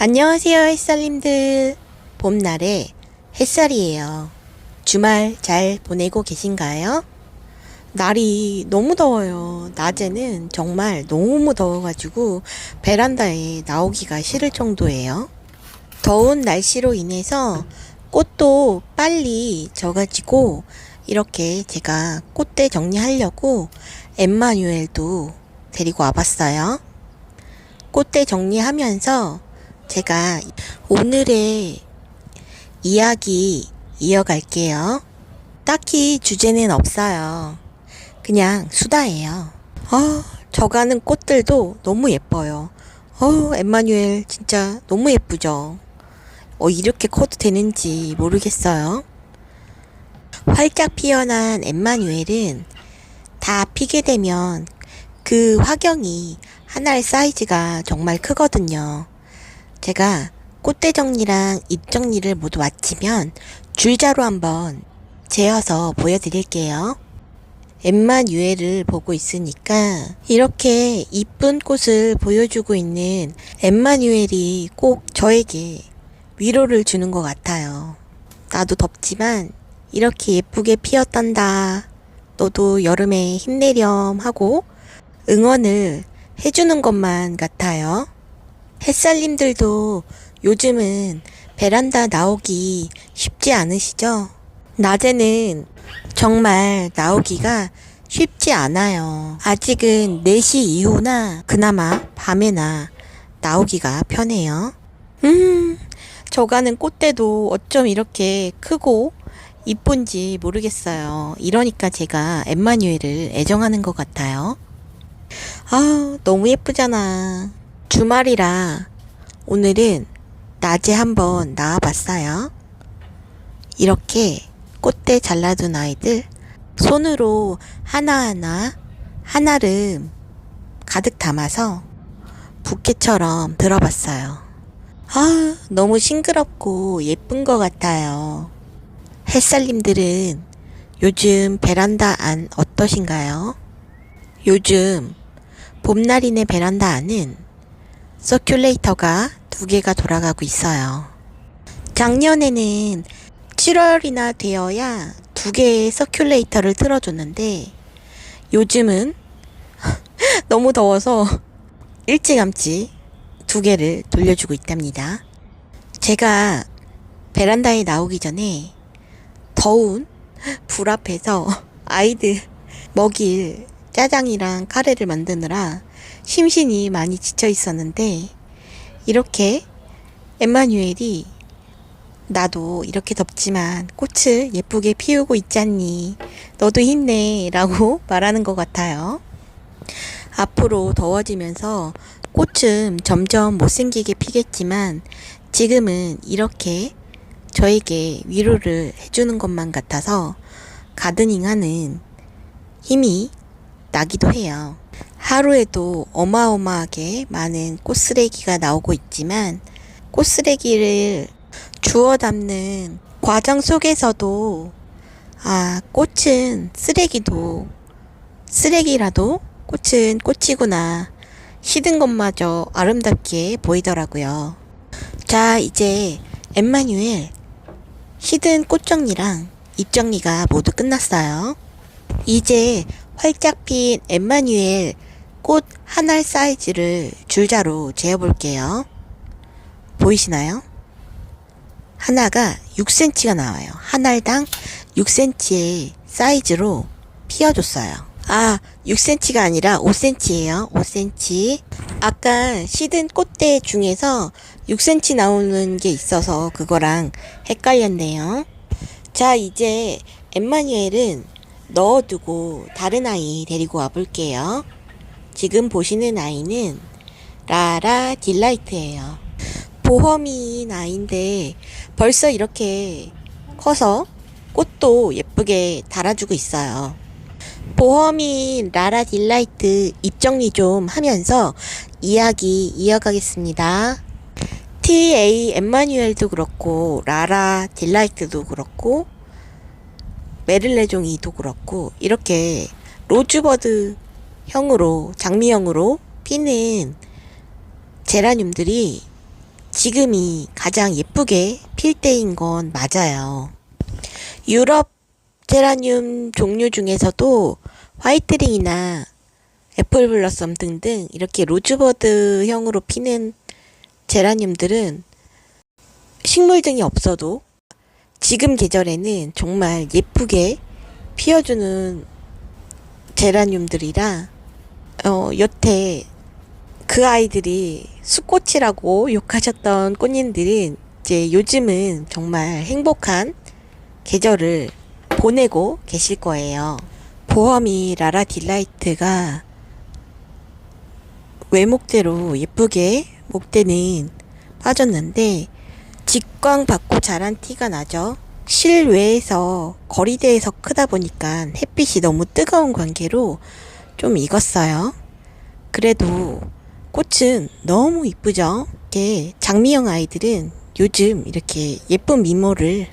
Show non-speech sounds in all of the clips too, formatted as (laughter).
안녕하세요, 햇살님들. 봄날의 햇살이에요. 주말 잘 보내고 계신가요? 날이 너무 더워요. 낮에는 정말 너무 더워가지고 베란다에 나오기가 싫을 정도예요. 더운 날씨로 인해서 꽃도 빨리 져가지고 이렇게 제가 꽃대 정리하려고 엠마뉴엘도 데리고 와봤어요. 꽃대 정리하면서 제가 오늘의 이야기 이어갈게요. 딱히 주제는 없어요. 그냥 수다예요. 어, 저 가는 꽃들도 너무 예뻐요. 어, 엠마뉴엘 진짜 너무 예쁘죠? 어, 이렇게 커도 되는지 모르겠어요. 활짝 피어난 엠마뉴엘은 다 피게 되면 그 화경이 하나의 사이즈가 정말 크거든요. 제가 꽃대 정리랑 잎 정리를 모두 마치면 줄자로 한번 재어서 보여드릴게요. 엠만 유해를 보고 있으니까 이렇게 이쁜 꽃을 보여주고 있는 엠마뉴엘이 꼭 저에게 위로를 주는 것 같아요. 나도 덥지만 이렇게 예쁘게 피었단다. 너도 여름에 힘내렴 하고 응원을 해주는 것만 같아요. 햇살님들도 요즘은 베란다 나오기 쉽지 않으시죠? 낮에는 정말 나오기가 쉽지 않아요. 아직은 4시 이후나 그나마 밤에나 나오기가 편해요. 음, 저 가는 꽃대도 어쩜 이렇게 크고 이쁜지 모르겠어요. 이러니까 제가 엠마뉴엘을 애정하는 것 같아요. 아, 너무 예쁘잖아. 주말이라 오늘은 낮에 한번 나와봤어요. 이렇게 꽃대 잘라둔 아이들 손으로 하나하나 한알음 가득 담아서 부케처럼 들어봤어요. 아, 너무 싱그럽고 예쁜 것 같아요. 햇살님들은 요즘 베란다 안 어떠신가요? 요즘 봄날이네 베란다 안은 서큘레이터가 두 개가 돌아가고 있어요. 작년에는 7월이나 되어야 두 개의 서큘레이터를 틀어줬는데 요즘은 (laughs) 너무 더워서 일찌감치 두 개를 돌려주고 있답니다. 제가 베란다에 나오기 전에 더운 불 앞에서 아이들 먹일 짜장이랑 카레를 만드느라 심신이 많이 지쳐 있었는데 이렇게 엠마뉴엘이 나도 이렇게 덥지만 꽃을 예쁘게 피우고 있잖니. 너도 힘내. 라고 (laughs) 말하는 것 같아요. 앞으로 더워지면서 꽃은 점점 못생기게 피겠지만 지금은 이렇게 저에게 위로를 해주는 것만 같아서 가드닝 하는 힘이 나기도 해요. 하루에도 어마어마하게 많은 꽃쓰레기가 나오고 있지만 꽃쓰레기를 주워 담는 과정 속에서도 아, 꽃은 쓰레기도 쓰레기라도 꽃은 꽃이구나. 시든 것마저 아름답게 보이더라고요. 자, 이제 엠마뉴엘 시든 꽃 정리랑 잎 정리가 모두 끝났어요. 이제 활짝 핀 엠마뉴엘 꽃 한 알 사이즈를 줄자로 재어볼게요. 보이시나요? 하나가 6cm가 나와요. 한 알당 6cm의 사이즈로 피어줬어요. 아, 6cm가 아니라 5cm예요. 5cm. 아까 시든 꽃대 중에서 6cm 나오는 게 있어서 그거랑 헷갈렸네요. 자, 이제 엠마뉴엘은 넣어두고 다른 아이 데리고 와볼게요. 지금 보시는 아이는 라라 딜라이트예요. 보험인 아이인데 벌써 이렇게 커서 꽃도 예쁘게 달아주고 있어요. 보험인 라라 딜라이트 입정리 좀 하면서 이야기 이어가겠습니다. TA 엠마뉴엘도 그렇고 라라 딜라이트도 그렇고 메릴레종이도 그렇고 이렇게 로즈버드 형으로 장미형으로 피는 제라늄들이 지금이 가장 예쁘게 필 때인 건 맞아요. 유럽 제라늄 종류 중에서도 화이트링이나 애플 블러썸 등등 이렇게 로즈버드형으로 피는 제라늄들은 식물 등이 없어도 지금 계절에는 정말 예쁘게 피어주는 제라늄들이라 어, 여태 그 아이들이 수꽃이라고 욕하셨던 꽃님들은 이제 요즘은 정말 행복한 계절을 보내고 계실 거예요. 보험이 라라 딜라이트가 외목대로 예쁘게 목대는 빠졌는데 직광 받고 자란 티가 나죠. 실외에서 거리대에서 크다 보니까 햇빛이 너무 뜨거운 관계로 좀 익었어요. 그래도 꽃은 너무 이쁘죠? 이렇게 장미형 아이들은 요즘 이렇게 예쁜 미모를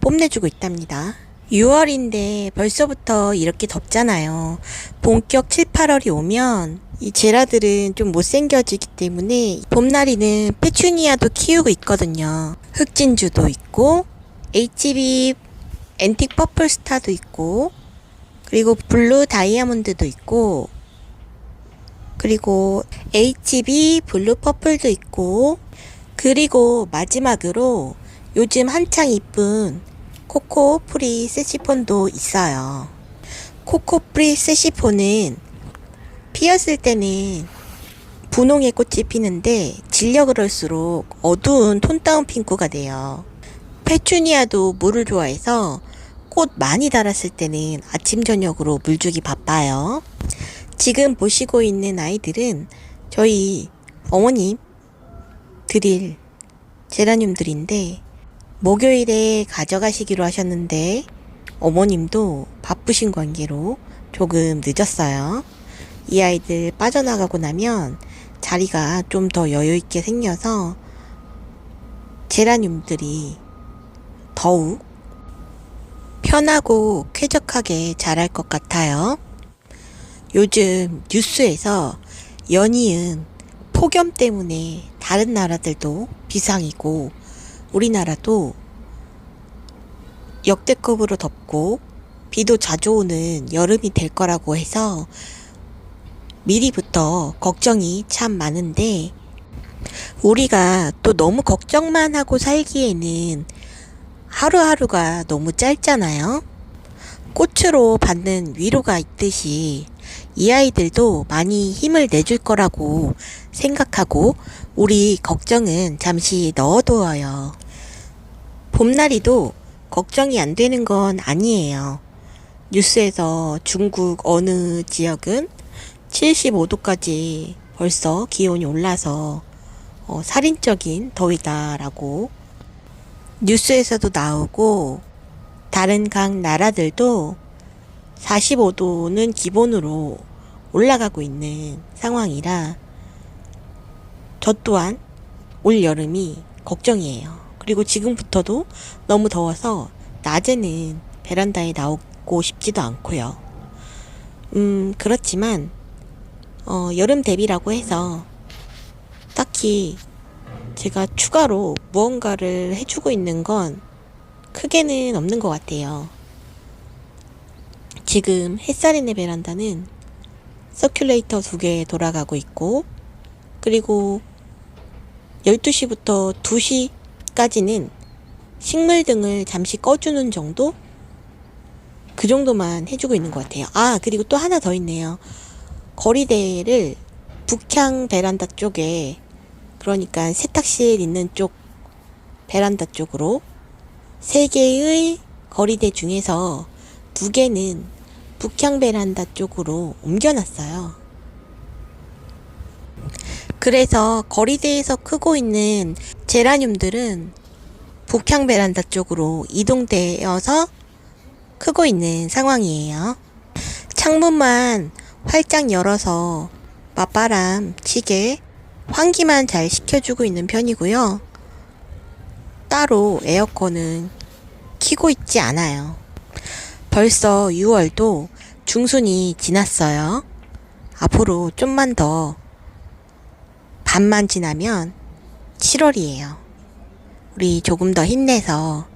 뽐내주고 있답니다. 6월인데 벌써부터 이렇게 덥잖아요. 본격 7, 8월이 오면 이 제라들은 좀 못생겨지기 때문에 봄날이는 페추니아도 키우고 있거든요. 흑진주도 있고 HB 앤틱 퍼플 스타도 있고 그리고 블루 다이아몬드도 있고 그리고 HB 블루 퍼플도 있고 그리고 마지막으로 요즘 한창 이쁜 코코 프리 세시폰도 있어요. 코코 프리 세시폰은 피었을 때는 분홍의 꽃이 피는데 질려 그럴수록 어두운 톤 다운 핑크가 돼요. 페추니아도 물을 좋아해서 꽃 많이 달았을 때는 아침 저녁으로 물 주기 바빠요. 지금 보시고 있는 아이들은 저희 어머님 드릴 제라늄들인데 목요일에 가져가시기로 하셨는데 어머님도 바쁘신 관계로 조금 늦었어요. 이 아이들 빠져나가고 나면 자리가 좀 더 여유 있게 생겨서 제라늄들이 더욱 편하고 쾌적하게 자랄 것 같아요. 요즘 뉴스에서 연이은 폭염 때문에 다른 나라들도 비상이고 우리나라도 역대급으로 덥고 비도 자주 오는 여름이 될 거라고 해서 미리부터 걱정이 참 많은데 우리가 또 너무 걱정만 하고 살기에는 하루하루가 너무 짧잖아요. 꽃으로 받는 위로가 있듯이 이 아이들도 많이 힘을 내줄 거라고 생각하고 우리 걱정은 잠시 넣어두어요. 봄날이도 걱정이 안 되는 건 아니에요. 뉴스에서 중국 어느 지역은 75도까지 벌써 기온이 올라서 어, 살인적인 더위다라고 뉴스에서도 나오고 다른 각 나라들도 45도는 기본으로 올라가고 있는 상황이라 저 또한 올 여름이 걱정이에요. 그리고 지금부터도 너무 더워서 낮에는 베란다에 나오고 싶지도 않고요. 음, 그렇지만 어, 여름 대비라고 해서 딱히 제가 추가로 무언가를 해주고 있는 건 크게는 없는 것 같아요. 지금 햇살이네 베란다는 서큘레이터 두 개 돌아가고 있고, 그리고 12시부터 2시까지는 식물 등을 잠시 꺼주는 정도? 그 정도만 해주고 있는 것 같아요. 아, 그리고 또 하나 더 있네요. 거리대를 북향 베란다 쪽에 그러니까 세탁실 있는 쪽 베란다 쪽으로 세 개의 거리대 중에서 두 개는 북향 베란다 쪽으로 옮겨놨어요. 그래서 거리대에서 크고 있는 제라늄들은 북향 베란다 쪽으로 이동되어서 크고 있는 상황이에요. 창문만 활짝 열어서 맞바람 치게 환기만 잘 시켜주고 있는 편이고요. 따로 에어컨은 키고 있지 않아요. 벌써 6월도 중순이 지났어요. 앞으로 좀만 더 반만 지나면 7월이에요. 우리 조금 더 힘내서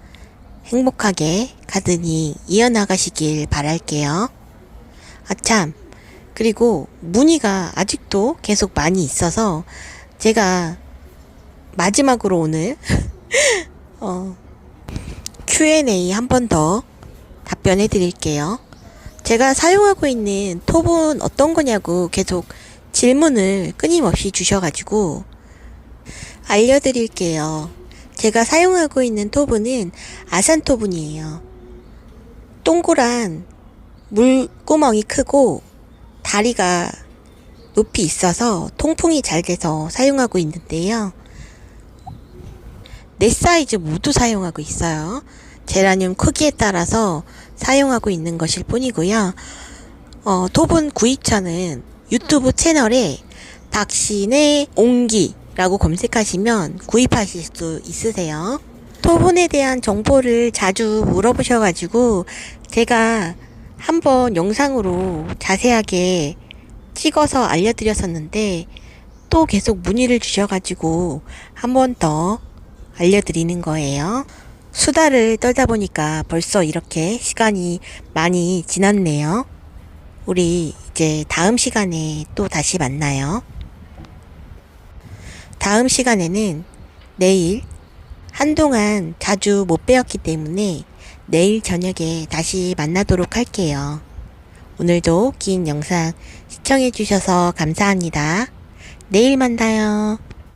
행복하게 가든이 이어나가시길 바랄게요. 아참, 그리고 문의가 아직도 계속 많이 있어서 제가 마지막으로 오늘 (laughs) 어, Q&A 한 번 더 답변해 드릴게요. 제가 사용하고 있는 톱은 어떤 거냐고 계속 질문을 끊임없이 주셔가지고 알려드릴게요. 제가 사용하고 있는 토분은 아산 토분이에요. 동그란 물구멍이 크고 다리가 높이 있어서 통풍이 잘 돼서 사용하고 있는데요. 네 사이즈 모두 사용하고 있어요. 제라늄 크기에 따라서 사용하고 있는 것일 뿐이고요. 어, 토분 구입처는 유튜브 채널에 박신의 옹기라고 검색하시면 구입하실 수 있으세요. 토분에 대한 정보를 자주 물어보셔가지고 제가 한번 영상으로 자세하게 찍어서 알려드렸었는데 또 계속 문의를 주셔가지고 한 번 더 알려드리는 거예요. 수다를 떨다 보니까 벌써 이렇게 시간이 많이 지났네요. 우리 이제 다음 시간에 또 다시 만나요. 다음 시간에는 내일 한동안 자주 못 배웠기 때문에 내일 저녁에 다시 만나도록 할게요. 오늘도 긴 영상 시청해주셔서 감사합니다. 내일 만나요.